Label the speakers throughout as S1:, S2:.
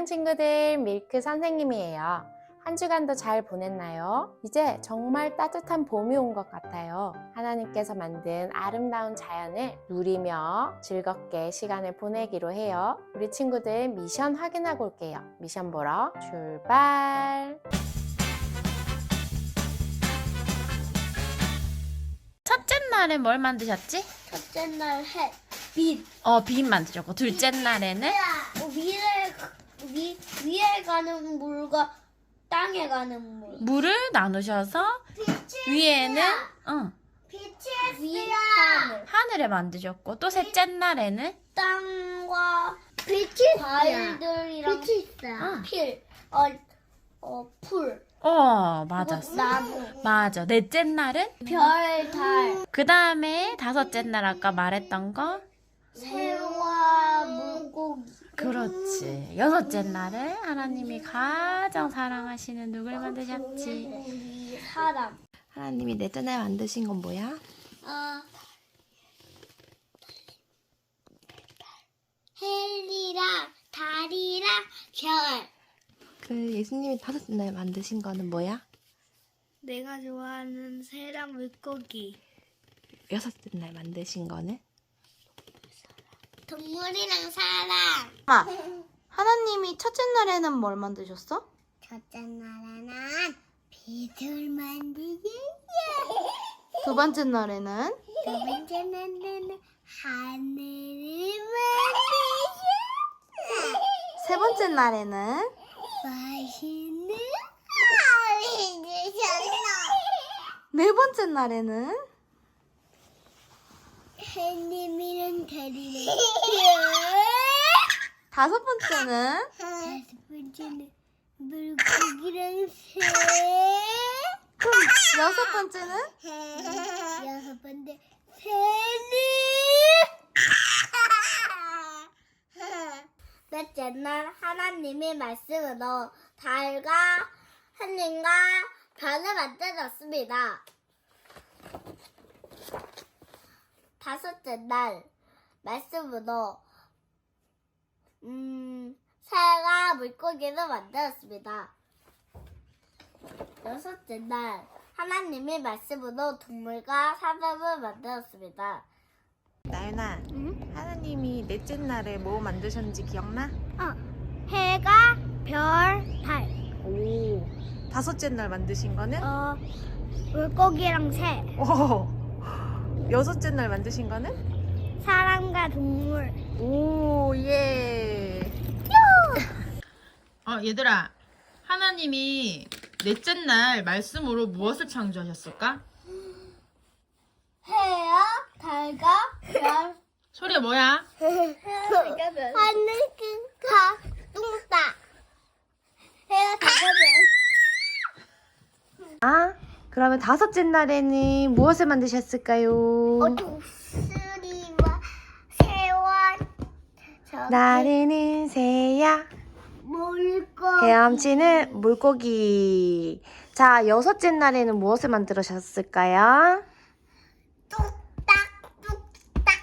S1: 안녕 친구들, 밀크 선생님이에요. 한 주간도 잘 보냈나요? 이제 정말 따뜻한 봄이 온 것 같아요. 하나님께서 만든 아름다운 자연을 누리며 즐겁게 시간을 보내기로 해요. 우리 친구들 미션 확인하고 올게요. 미션 보러 출발!
S2: 첫째 날에 뭘 만드셨지?
S3: 첫째 날 해, 빛.
S2: 어, 빔 만드셨고 둘째 날에는
S3: 위에, 위, 위에 가는 물과 땅에 가는 물.
S2: 물을 나누셔서 위에는 응,
S3: 위에 하늘.
S2: 하늘을 만드셨고 또 셋째 날에는
S3: 땅과 빛이 과일들이랑
S2: 응.
S3: 필, 어, 어, 풀,
S2: 어 맞았어.
S3: 나무,
S2: 맞아. 넷째 날은
S3: 별, 달,
S2: 그 다음에 다섯째 날 아까 말했던 거?
S3: 새와.
S2: 그렇지 여섯째 날은 하나님이 가장 사랑하시는 누굴 만드셨지
S3: 우리 사람.
S1: 하나님이 넷째 날 만드신 건 뭐야?
S3: 어, 헬리랑 달이랑 별.
S1: 그 예수님이 다섯째 날 만드신 거는 뭐야?
S3: 내가 좋아하는 새랑 물고기.
S1: 여섯째 날 만드신 거는?
S3: 동물이랑 사람.
S4: 엄마, 하나님이 첫째 날에는 뭘 만드셨어?
S3: 첫째 날에는 빛을 만들기.
S4: 두 번째 날에는
S3: 두 번째 날에는 하늘을 만들기.
S4: 세 번째 날에는
S3: 맛있는 하늘을
S4: 네 번째 날에는
S3: 햇님이랑 달이랑
S4: 다섯 번째는
S3: 다섯 번째는 물고기랑 새.
S4: 그럼 여섯 번째는
S3: 여섯 번째 새는 넷째 날 하나님의 말씀으로 달과 하늘과 별을 만들었습니다. 다섯째 날 말씀으로 음, 새가 물고기를 만들었습니다. 여섯째 날 하나님의 말씀으로 동물과 사람을 만들었습니다.
S1: 나연아, 하나님이 넷째 날에 뭐 만드셨는지 기억나?
S3: 해가, 별, 달,
S1: 오, 다섯째 날 만드신 거는?
S3: 어, 물고기랑 새,
S1: 오, 여섯째 날 만드신 거는?
S3: 사람과 동물.
S1: 오, 예.
S2: 어 얘들아 하나님이 넷째 날 말씀으로 무엇을 창조하셨을까?
S3: 해야, 달과, 별,
S2: 소리가 뭐야?
S3: 하늘, 가, 뚱따. 해야, 달과, 별.
S1: 아, 그러면 다섯째 날에는 무엇을 만드셨을까요?
S3: 어, 독수리와 새와 저기
S1: 날에는 새야,
S3: 물고기.
S1: 헤엄치는 물고기. 자, 여섯째 날에는 무엇을 만들으셨을까요?
S3: 뚝딱 뚝딱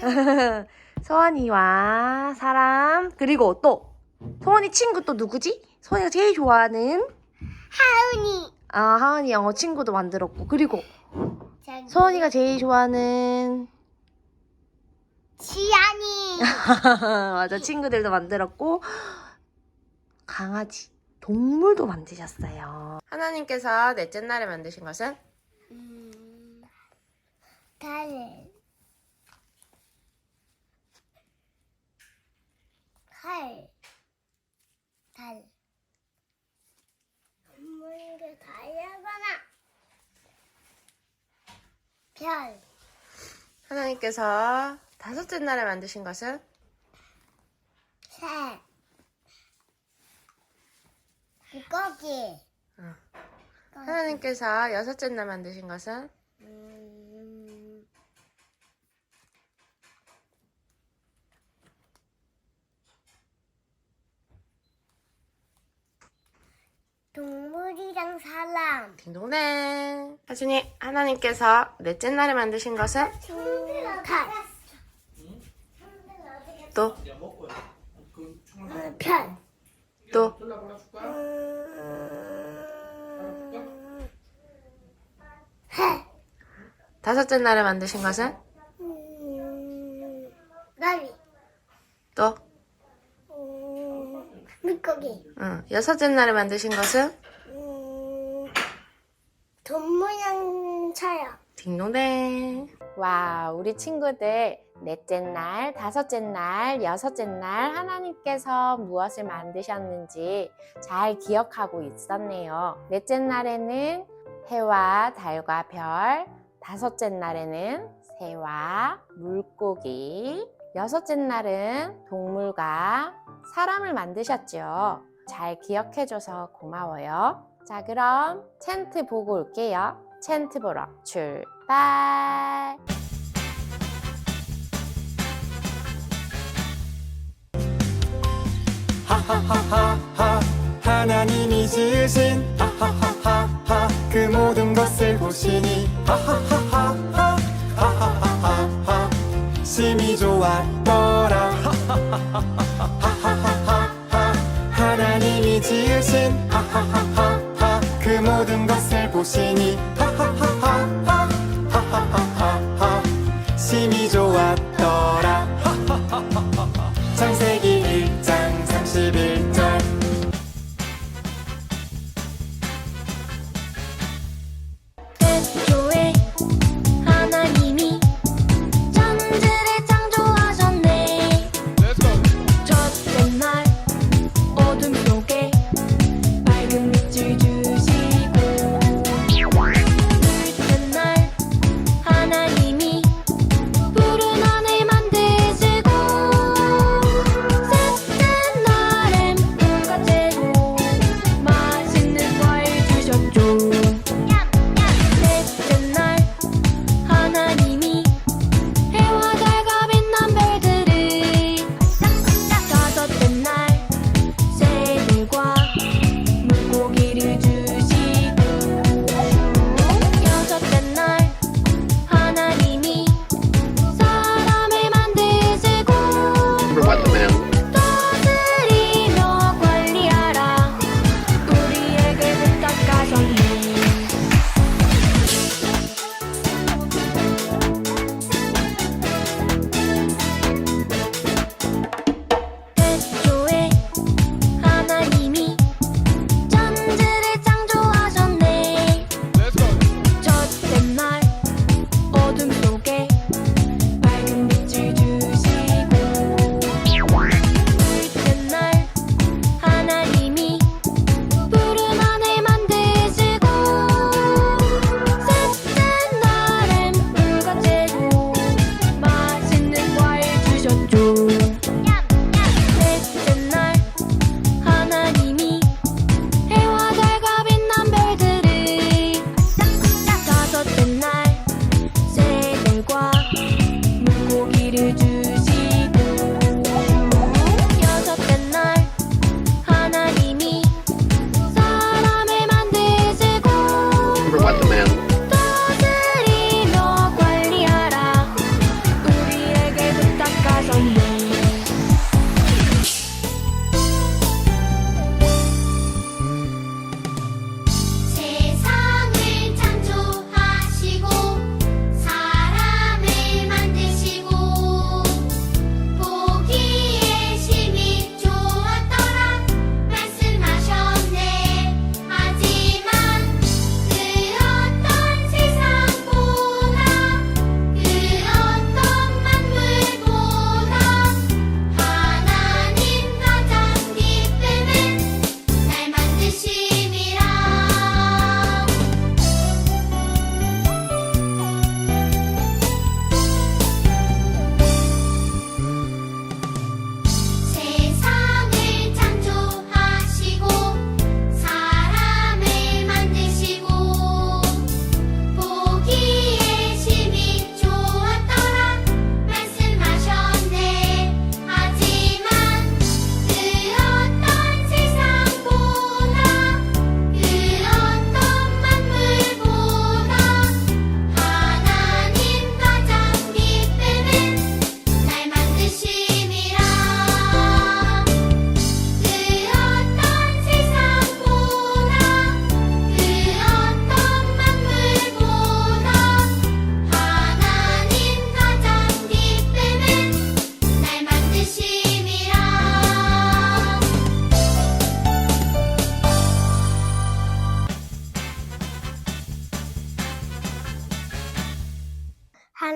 S3: 사람.
S1: 서원이와 사람, 그리고 또, 서원이 친구 또 누구지? 서원이가 제일 좋아하는,
S3: 하은이.
S1: 아, 하은이 영어 친구도 만들었고, 그리고
S3: 저기
S1: 서원이가 제일 좋아하는,
S3: 지안이.
S1: 맞아, 친구들도 만들었고, 강아지, 동물도 만드셨어요. 하나님께서 넷째 날에 만드신 것은?
S3: 음, 달. 달. 달. 동물에게 달려거나. 별.
S1: 하나님께서 다섯째 날에 만드신 것은?
S3: 새. 물고기.
S1: 하나님께서 여섯째 날 만드신 것은?
S3: 음, 동물이랑 사람.
S1: 딩동댕. 하준이, 하나님께서 넷째 날에 만드신 것은?
S3: 달.
S1: 또?
S3: 어, 별.
S1: 또
S3: 음, 해.
S1: 다섯째 날에 만드신 것은
S3: 음, 나비.
S1: 또
S3: 음, 물고기.
S1: 응. 여섯째 날에 만드신 것은
S3: 음, 돈 모양 차야.
S1: 딩동댕. 와, 우리 친구들 넷째 날, 다섯째 날, 여섯째 날 하나님께서 무엇을 만드셨는지 잘 기억하고 있었네요. 넷째 날에는 해와 달과 별, 다섯째 날에는 새와 물고기, 여섯째 날은 동물과 사람을 만드셨죠. 잘 기억해줘서 고마워요. 자, 그럼 텐트 보고 올게요. 텐트 보러 출발!
S5: 하하하하하 하나님이 지으신 하하하하하 그 모든 것을 보시니 하하하하하 하하하하하 심히 좋았더라 것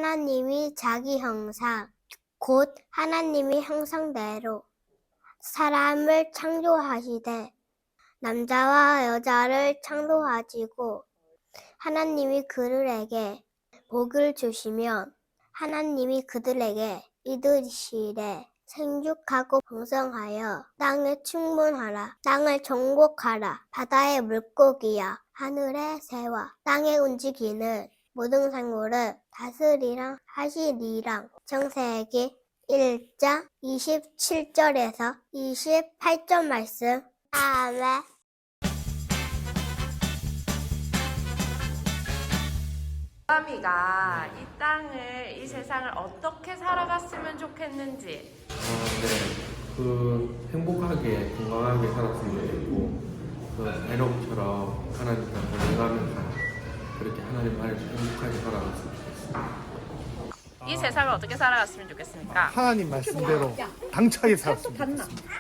S3: 하나님이 자기 형상, 곧 하나님이 형상대로 사람을 창조하시되 남자와 여자를 창조하시고 하나님이 그들에게 복을 주시면 하나님이 그들에게 이르시되 생육하고 번성하여 땅을 충분하라. 땅을 정복하라. 바다의 물고기야. 하늘의 새와 땅에 움직이는 모든 생물을 다스리랑 하시리랑 창세기 1장 27절에서 28절 말씀. 아멘.
S1: 아미가 이 땅을 이 세상을 어떻게 살아갔으면 좋겠는지.
S6: 어, 네. 그 행복하게 건강하게 살았으면 좋겠고 그 에녹처럼 하나님과 동행하면서 그렇게 하나님 안에서 행복하게 살아갔으면 좋겠습니다.
S1: 이 세상을 어떻게 살아갔으면 좋겠습니까?
S7: 하나님 말씀대로 당차게 살았으면 좋겠습니다.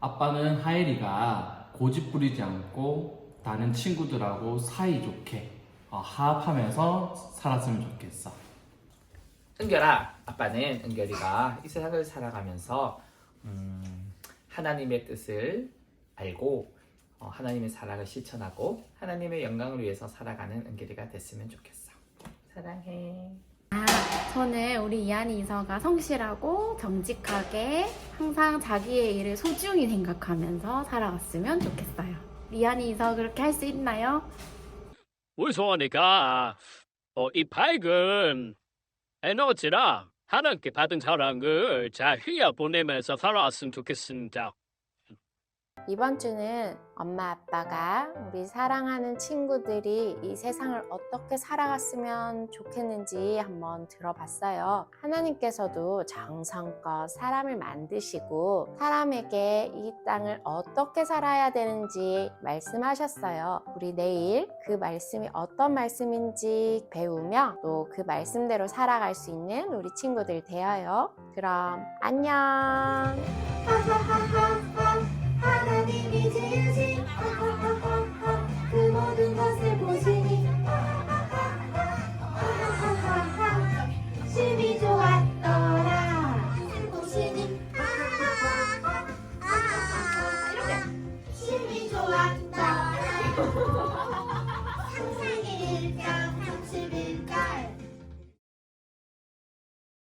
S8: 아빠는 하엘이가 고집 부리지 않고 다른 친구들하고 사이좋게 어, 화합하면서 살았으면 좋겠어.
S9: 은결아, 아빠는 은결이가 이 세상을 살아가면서 음, 하나님의 뜻을 알고 어, 하나님의 사랑을 실천하고 하나님의 영광을 위해서 살아가는 은결이가 됐으면 좋겠어. 사랑해.
S10: 저는 우리 이한이 이서가 성실하고 정직하게 항상 자기의 일을 소중히 생각하면서 살아갔으면 좋겠어요. 이한이 이서 그렇게 할 수 있나요?
S11: 우리 소원이가 어, 이 밝은 에너지랑 하나님께 받은 사랑을 잘 휘어 보내면서 살아왔으면 좋겠습니다.
S1: 이번 주는 엄마 아빠가 우리 사랑하는 친구들이 이 세상을 어떻게 살아갔으면 좋겠는지 한번 들어봤어요. 하나님께서도 정성껏 사람을 만드시고 사람에게 이 땅을 어떻게 살아야 되는지 말씀하셨어요. 우리 내일 그 말씀이 어떤 말씀인지 배우며 또 그 말씀대로 살아갈 수 있는 우리 친구들 되어요. 그럼 안녕!